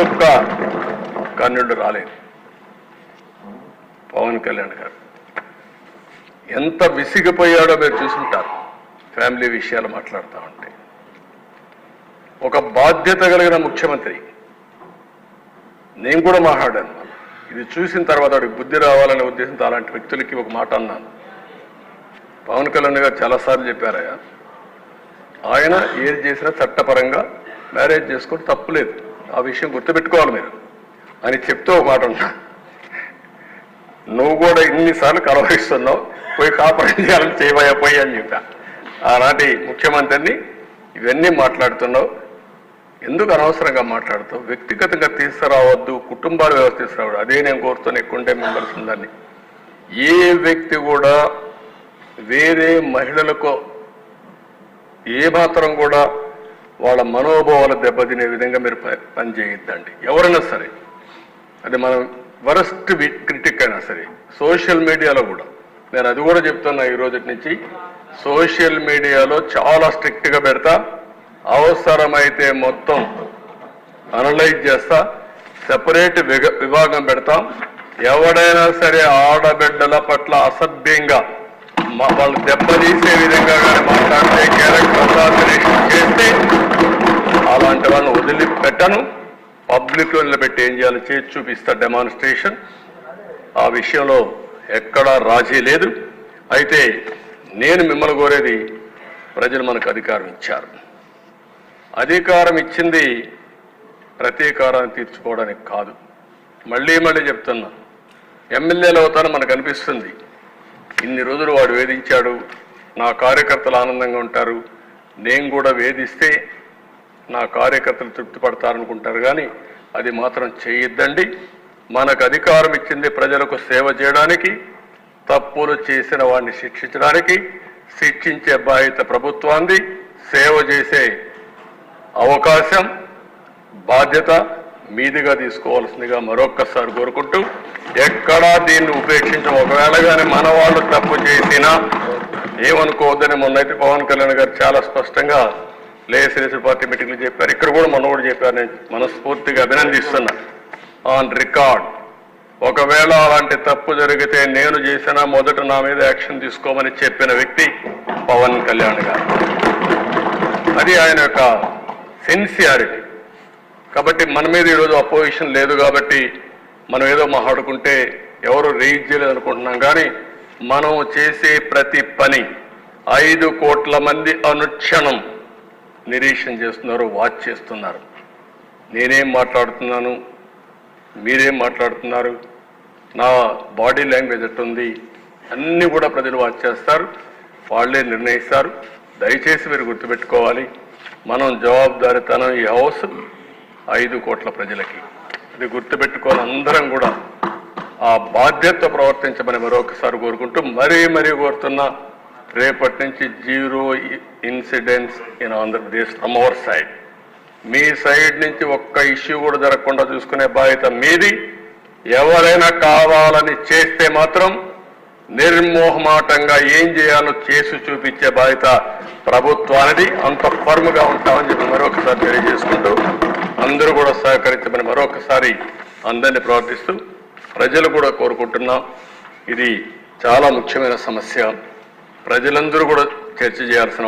చుక్క కన్నుడు రాలేదు. పవన్ కళ్యాణ్ గారు. ఎంత విసిగిపోయాడో మీరు చూసుంటారు. ఫ్యామిలీ విషయాలు మాట్లాడుతూ ఉంటే. ఒక బాధ్యత కలిగిన ముఖ్యమంత్రి. నేను కూడా మాట్లాడాను. ఇది చూసిన తర్వాత వాడికి బుద్ధి రావాలనే ఉద్దేశంతో అలాంటి వ్యక్తులకి ఒక మాట అన్నాను. పవన్ కళ్యాణ్ గారు చాలాసార్లు చెప్పారయ్యా. ఆయన ఏది చేసినా చట్టపరంగా మ్యారేజ్ చేసుకుంటే తప్పులేదు ఆ విషయం గుర్తుపెట్టుకోవాలి మీరు. అని చెప్తూ ఒక మాట ఉన్నా నువ్వు కూడా ఇన్నిసార్లు కలవరిస్తున్నావు పోయి కాపాడు చేయాలని చేయబోయా పోయి అని చెప్పా. ఆనాటి ముఖ్యమంత్రిని ఇవన్నీ మాట్లాడుతున్నావు ఎందుకు అనవసరంగా మాట్లాడుతావు? వ్యక్తిగతంగా తీసుకురావద్దు కుటుంబాల వ్యవస్థ తీసుకురావద్దు. అదే నేను కోరుతాను ఎక్కువంటే మెంబర్స్ ఉందని ఏ వ్యక్తి కూడా వేరే మహిళలకు ఏ మాత్రం కూడా వాళ్ళ మనోభావాలు దెబ్బతినే విధంగా మీరు ప- పని చేయొద్దండి ఎవరైనా సరే అది మనం వరస్ట్ క్రిటిక్ అయినా సరే సోషల్ మీడియాలో కూడా నేను అది కూడా చెప్తున్నా ఈ రోజు నుంచి సోషల్ మీడియాలో చాలా స్ట్రిక్ట్గా పెడతా అవసరమైతే మొత్తం అనలైజ్ చేస్తా సెపరేట్ విభాగం పెడతాం. ఎవడైనా సరే ఆడబిడ్డల పట్ల అసభ్యంగా మా- వాళ్ళు దెబ్బతీసే విధంగా కానీ మాట్లాడితే క్యారెక్టర్ అసాసినేషన్ చేస్తే అలాంటి వాళ్ళని వదిలిపెట్టను పబ్లిక్లో నిలబెట్టి ఏం చేయాలో? చేసి చూపిస్తా డెమాన్స్ట్రేషన్ ఆ విషయంలో ఎక్కడా రాజీ లేదు. అయితే నేను మిమ్మల్ని కోరేది ప్రజలు మనకు అధికారం ఇచ్చారు. అధికారం ఇచ్చింది ప్రతీకారాన్ని తీర్చుకోవడానికి కాదు. మళ్ళీ మళ్ళీ చెప్తున్నా. ఎమ్మెల్యేలు అవుతాను మనకు అనిపిస్తుంది. ఇన్ని రోజులు వాడు వేధించాడు. నా కార్యకర్తలు ఆనందంగా ఉంటారు. నేను కూడా వేధిస్తే నా కార్యకర్తలు తృప్తి పడతారనుకుంటారు కానీ అది మాత్రం చేయొద్దండి. మనకు అధికారం ఇచ్చింది ప్రజలకు సేవ చేయడానికి తప్పులు చేసిన వాడిని శిక్షించడానికి శిక్షించే బాధ్యత ప్రభుత్వాన్ని సేవ చేసే అవకాశం బాధ్యత మీదిగా తీసుకోవాల్సిందిగా మరొక్కసారి కోరుకుంటూ ఎక్కడా దీన్ని ఉపేక్షించం. ఒకవేళ కానీ మన వాళ్ళు తప్పు చేసినా ఏమనుకోవద్దని మొన్నైతే పవన్ కళ్యాణ్ గారు చాలా స్పష్టంగా లేసిరేసి పార్టీ మీటింగ్లు చెప్పారు. ఇక్కడ కూడా మనోడు చెప్పారు. నేను మనస్ఫూర్తిగా అభినందిస్తున్నా. On record. ఒకవేళ అలాంటి తప్పు జరిగితే నేను చేసిన మొదట నా మీద యాక్షన్ తీసుకోమని చెప్పిన వ్యక్తి పవన్ కళ్యాణ్ గారు. అది ఆయన యొక్క సిన్సియారిటీ. కాబట్టి మన మీద ఈరోజు అపోజిషన్ లేదు కాబట్టి మనం ఏదో మాట్లాడుకుంటే ఎవరు రేజ్ చేయలేదు అనుకుంటున్నాం. కానీ మనం చేసే ప్రతి పని ఐదు కోట్ల మంది అనుక్షణం నిరీక్షణ చేస్తున్నారు వాచ్ చేస్తున్నారు. నేనేం మాట్లాడుతున్నాను మీరేం మాట్లాడుతున్నారు. నా బాడీ లాంగ్వేజ్ ఎట్టుంది? అన్నీ కూడా ప్రజలు వాచ్ చేస్తారు వాళ్ళే నిర్ణయిస్తారు. దయచేసి మీరు గుర్తుపెట్టుకోవాలి మనం జవాబుదారితనం ఈ హౌస్ ఐదు కోట్ల ప్రజలకి. ఇది గుర్తుపెట్టుకోవాలి అందరం కూడా ఆ బాధ్యత ప్రవర్తించమని మరొకసారి కోరుకుంటూ మరీ మరీ కోరుతున్నా రేపటి నుంచి zero incidents in Andhra Pradesh from our side. Me side నుంచి ఒక్క ఇష్యూ కూడా జరగకుండా చూసుకునే బాధ్యత మీది. ఎవరైనా కావాలని చేస్తే మాత్రం నిర్మోహమాటంగా ఏం చేయాలో చేసి చూపించే బాధ్యత ప్రభుత్వానికి అంత ఫర్మ్గా ఉంటామని చెప్పి మరొకసారి తెలియజేసుకుంటూ అందరూ కూడా సహకరించమని మరొకసారి అందరినీ ప్రార్థిస్తూ ప్రజలు కూడా కోరుకుంటున్నాం. ఇది చాలా ముఖ్యమైన సమస్య. ప్రజలందరూ కూడా చర్చ చేయాల్సిన